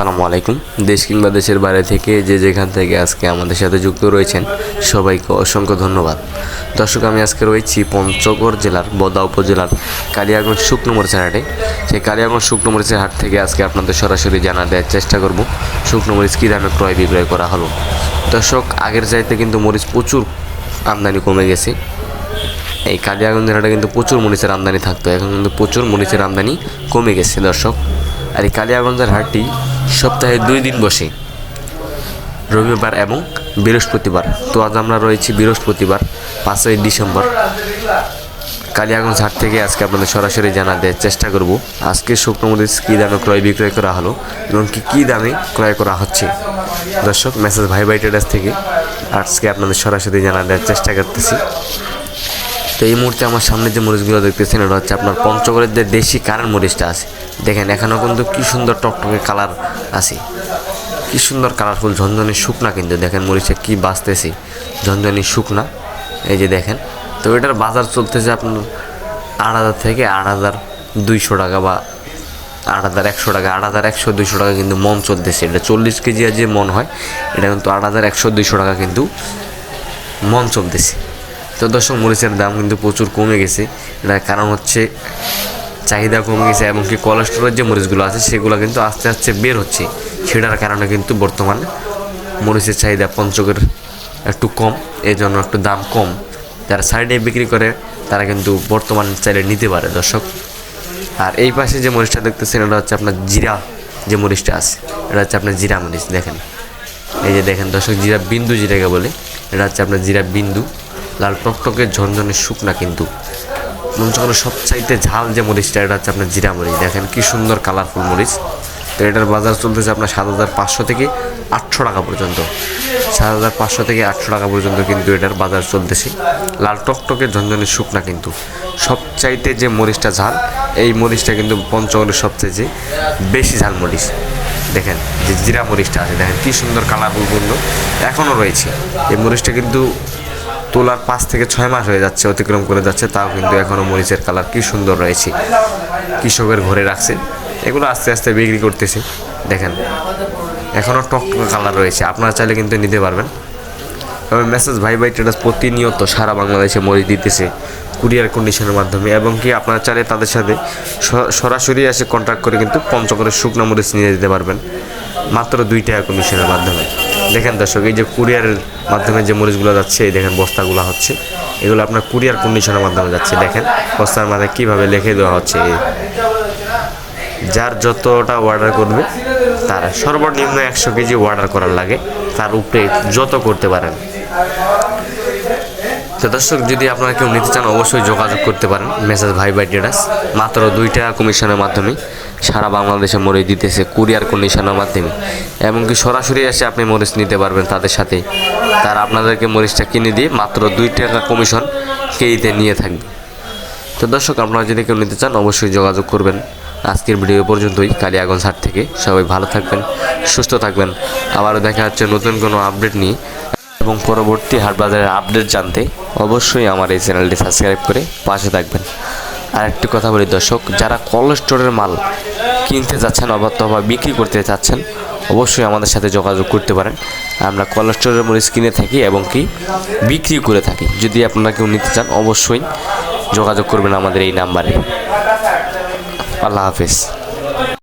আসসালামু আলাইকুম। দেশ কিংবা দেশের বাইরে থেকে যে যেখান থেকে আজকে আমাদের সাথে যুক্ত রয়েছেন, সবাইকে অসংখ্য ধন্যবাদ। দর্শক, আমি আজকে রয়েছি পঞ্চগড় জেলার বদা উপজেলার কালিয়াগঞ্জ শুকনো মরিচের হাটে সেই কালিয়াগঞ্জ শুকনো মরিচের হাট থেকে আজকে আপনাদের সরাসরি জানা দেওয়ার চেষ্টা করব। শুকনো মরিচ কী দামে ক্রয় বিক্রয় করা হলো। দর্শক, আগের চাইতে কিন্তু মরিচ প্রচুর আমদানি কমে গেছে। এই কালিয়াগঞ্জের হাটে কিন্তু প্রচুর মরিচের আমদানি থাকতো। এখন কিন্তু প্রচুর মরিচের আমদানি কমে গেছে দর্শক। আর এই কালিয়াগঞ্জের হাটটি সপ্তাহে দুই দিন বসে। রবিবার এবং বৃহস্পতিবার। তো আজ আমরা রয়েছি বৃহস্পতিবার, পাঁচই ডিসেম্বর। কালিয়াগঞ্জ হাট থেকে আজকে আপনাদের সরাসরি জানা দেওয়ার চেষ্টা করব। আজকে শুকনো মরিচ কী দামে ক্রয় বিক্রয় করা হলো এবং কি, কী দামে ক্রয় করা হচ্ছে? দর্শক, মেসেজ ভাই ভাই ট্রেডার্স থেকে আজকে আপনাদের সরাসরি জানা দেওয়ার চেষ্টা করতেছি। তো এই মুহূর্তে আমার সামনে যে মরিচগুলো দেখতেছেন, এটা হচ্ছে আপনার পঞ্চগড়ের যে দেশি কারেন্ট মরিচটা আছে। দেখেন এখানেও কিন্তু কী সুন্দর টকটকে কালার আছে। কি সুন্দর কালারফুল ঝনঝনি শুকনা কিন্তু। দেখেন মরিচে কি বাঁচতেছে, ঝনঝনি শুকনা। এই যে দেখেন, তো এটার বাজার চলতেছে আপনার আট হাজার থেকে আট হাজার দুইশো টাকা বা আট হাজার একশো টাকা, আট হাজার একশো দুইশো টাকা কিন্তু মন চলতেছে। এটা চল্লিশ কেজি আর যে মন হয়, এটা কিন্তু আট হাজার একশো দুইশো টাকা কিন্তু মন চলতেছে। তো দর্শক, মরিচের দাম কিন্তু প্রচুর কমে গেছে। এটার কারণ হচ্ছে চাহিদা কমে গেছে এবং কি কোলেস্ট্রলের যে মরিচগুলো আছে, সেগুলো কিন্তু আস্তে আস্তে বের হচ্ছে। সেটার কারণে কিন্তু বর্তমানে মরিচের চাহিদা পঞ্চকের একটু কম এই জন্য একটু দাম কম। যারা সাইডে বিক্রি করে, তারা কিন্তু বর্তমান চাইলে নিতে পারে, দর্শক। আর এই পাশে যে মরিচটা দেখতেছেন, এটা হচ্ছে আপনার জিরা যে মরিচটা আছে, এটা হচ্ছে আপনার জিরা মরিচ, দেখেন। এই যে দেখেন দর্শক, জিরা বিন্দু জিরাকে বলে, এটা হচ্ছে আপনার জিরা বিন্দু। লাল টকটকে ঝনঝনে শুকনা কিন্তু। মঞ্চকরের সবচাইতে ঝাল যে মরিচটা এটা হচ্ছে আপনার জিরা মরিচ। দেখেন কি সুন্দর কালারফুল মরিচ। তো এটার বাজার চলতেছে আপনার সাত হাজার পাঁচশো থেকে আটশো টাকা পর্যন্ত। সাত হাজার পাঁচশো থেকে আটশো টাকা পর্যন্ত কিন্তু এটার বাজার চলতেছে। লাল টকটকে ঝনঝনে শুকনা কিন্তু। সবচাইতে যে মরিচটা ঝাল, এই মরিচটা কিন্তু পঞ্চগড়ের সবচেয়ে যে বেশি ঝাল মরিচ। দেখেন যে জিরা মরিচটা আছে, দেখেন কি সুন্দর কালারফুল পূর্ণ এখনও রয়েছে। এই মরিচটা কিন্তু তোলার পাঁচ থেকে ছয় মাস হয়ে যাচ্ছে, অতিক্রম করে যাচ্ছে, তাও কিন্তু এখনও মরিচের কালার কি সুন্দর রয়েছে। কৃষকের ঘরে রাখছে। এগুলো আস্তে আস্তে বিক্রি করতেছে। দেখেন এখনও টক কালার রয়েছে। আপনারা চাইলে কিন্তু নিতে পারবেন। তবে মেসেজ ভাই ভাই ট্রেডার্স প্রতিনিয়ত সারা বাংলাদেশে মরিচ দিতেছে কুরিয়ার কন্ডিশনের মাধ্যমে। এবং কি আপনারা চাইলে তাদের সাথে সরাসরি এসে কন্ট্যাক্ট করে কিন্তু পঞ্চগড়ের শুকনো মরিচ নিয়ে যেতে পারবেন। মাত্র দুই টাকা কমিশনের মাধ্যমে। দেখেন দর্শক, এই যে কুরিয়ারের মাধ্যমে যে মরিচগুলো যাচ্ছে, এই দেখেন বস্তাগুলো হচ্ছে। এগুলো আপনার কুরিয়ার কন্ডিশনের মাধ্যমে যাচ্ছে, দেখেন বস্তার মাথায় কীভাবে লিখে দেওয়া হচ্ছে। যার যতটা অর্ডার করবে, তার সর্বনিম্ন একশো কেজি অর্ডার করার লাগে, তার উপরে যত করতে পারেন। তো দর্শক, যদি আপনারা কেউ নিতে চান, অবশ্যই যোগাযোগ করতে পারেন, মেসেজ ভাই বাই ডেটাস, মাত্র দুই টাকা কমিশনের মাধ্যমে। সারা বাংলাদেশে মরিচ দিতেছে কুরিয়ার কন্ডিশনের মাধ্যমে। এমনকি সরাসরি এসে আপনি মরিচ নিতে পারবেন তাদের সাথে। তারা আপনাদেরকে মরিচটা কিনে দিয়ে মাত্র দুই টাকা কমিশন কেইতে নিয়ে থাকবে। তো দর্শক, আপনারা যদি কেউ নিতে চান অবশ্যই যোগাযোগ করবেন। আজকের ভিডিও পর্যন্তই। কালিয়াগঞ্জ হাট থেকে সবাই ভালো থাকবেন, সুস্থ থাকবেন। আবারও দেখা হচ্ছে নতুন কোনো আপডেট নিয়ে। এবং পরবর্তী হাট বাজারের আপডেট জানতে অবশ্যই আমার এই চ্যানেলটি সাবস্ক্রাইব করে পাশে থাকবেন। আর একটি কথা বলি, দর্শক, যারা কোল্ড স্টোরের মাল কিনতে যাচ্ছেন অথবা বিক্রি করতে চাচ্ছেন, অবশ্যই আমাদের সাথে যোগাযোগ করতে পারেন। আমরা কোল্ড স্টোরের মরিচ কিনে থাকি এবং কি বিক্রি করে থাকি। যদি আপনারা কেউ নিতে চান, অবশ্যই যোগাযোগ করবেন আমাদের এই নাম্বারে। আল্লাহ হাফিজ।